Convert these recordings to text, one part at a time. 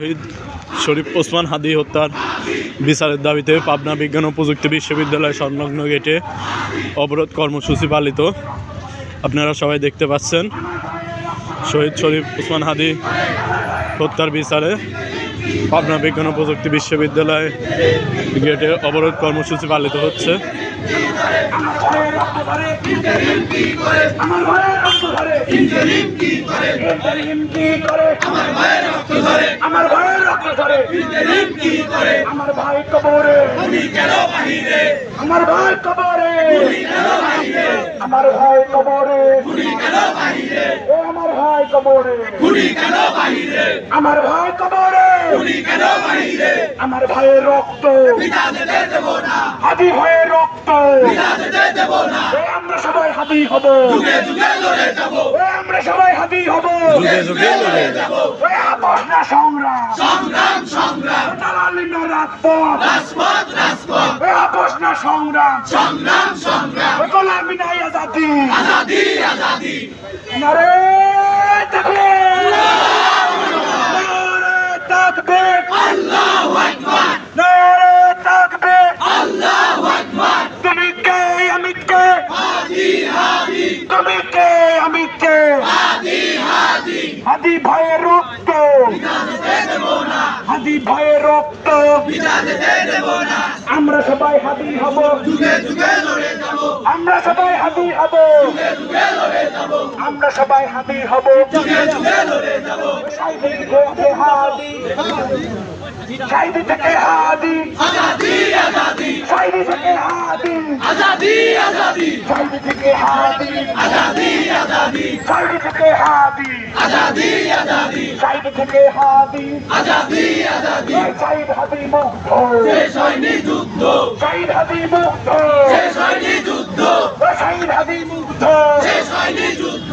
শহীদ শরীফ ওসমান হাদি হত্যার বিচারের দাবিতে পাবনা বিজ্ঞান ও প্রযুক্তি বিশ্ববিদ্যালয় সংলগ্ন গেটে অবরোধ কর্মসূচি পালিত। আপনারা সবাই দেখতে পাচ্ছেন, শহীদ শরীফ ওসমান হাদি হত্যার বিচারে পাবনা বিজ্ঞান প্রযুক্তি বিশ্ববিদ্যালয় গেটে অবরোধ কর্মসূচি পালিত হচ্ছে। আমার করে কি করে আমার ভাই কবরে। কেন বাহিরে আমার ভাই কবরে। উনি কেন বাহিরে আমার ভাই কবরে। কেন বাহিরে ও আমার ভাই কবরে। কেন বাহিরে আমার ভাই কবরে। উনি কেন বাহিরে আমার ভাইয়ের রক্ত। বিদাতে দেব না হাদি ভাইয়ের রক্ত। বিদাতে দেব না আমরা সবাই হাতি হব। যুগে যুগে লড়ে যাব আমরা সবাই হাতি হব। যুগে যুগে লড়ে যাব। না সংগ্রাম। সংগ্রাম সংগ্রাম। দালালি না রাজপথ। রাজপথ রাজপথ। আপস না সংগ্রাম। সংগ্রাম সংগ্রাম। গোলামি না আজাদি। আজাদি আজাদি। নারে তাকবীর নারে তাকবীর আল্লাহু আকবার। নারে তাকবীর আল্লাহু আকবার। তুমি কে আমি কে? হাদি হাদি। তুমি কে আমি কে? হাদি হাদি। হাদি ভয়ে রক্ত হাদি ভয়ে রক্ত। আমরা সবাই হাদি হব। আমরা সবাই হাদি হব। আমরা সবাই হাদি হব। হাদি। থেকে হাদি। থেকে হাদি। থেকে হাদি। আজাদি। থেকে হাদি। আজাদি আজাদি। সাইদি থেকে হাদি। আজাদি আজাদি। সাইদ হাদি মুগ্ধ। শেষ হয়নি যুদ্ধ। সাইদ হাদি মুগ্ধ। শেষ হয়নি যুদ্ধ। সাইদ হাদি মুগ্ধ। শেষ হয়নি যুদ্ধ।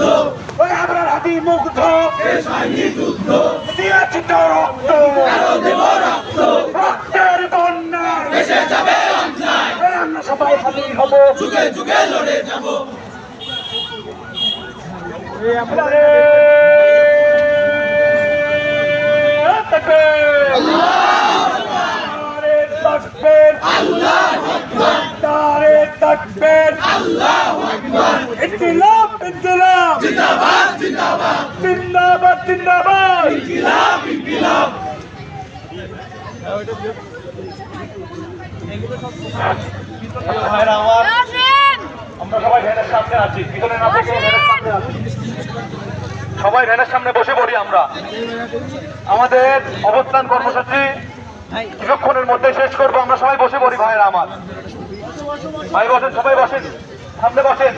ওই আমরা হাদি মুগ্ধ। শেষ হয়নি যুদ্ধ। দিয়েছি তো রক্ত। আরও দেব রক্ত। রক্তের বন্যা। এসে যাবে অন্যায়। আমরা সবাই হাদি হব। যুগে যুগে লড়ে যাব। আল্লাহু আকবার ইনকিলাব ইনকিলাব জিন্দাবাদ জিন্দাবাদ জিন্দাবাদ জিন্দাবাদ ইনকিলাব ইনকিলাব ভাইরা আমার আমরা সবাই ভ্যানের সামনে বসে পড়ি আমরা। আমাদের অবস্থান কর্মসূচি কিছুক্ষণের মধ্যে শেষ করব। আমরা সবাই বসে পড়ি, ভাইয়েরা আমার। ভাই বসেন, সবাই বসেন। সামনে বসেন।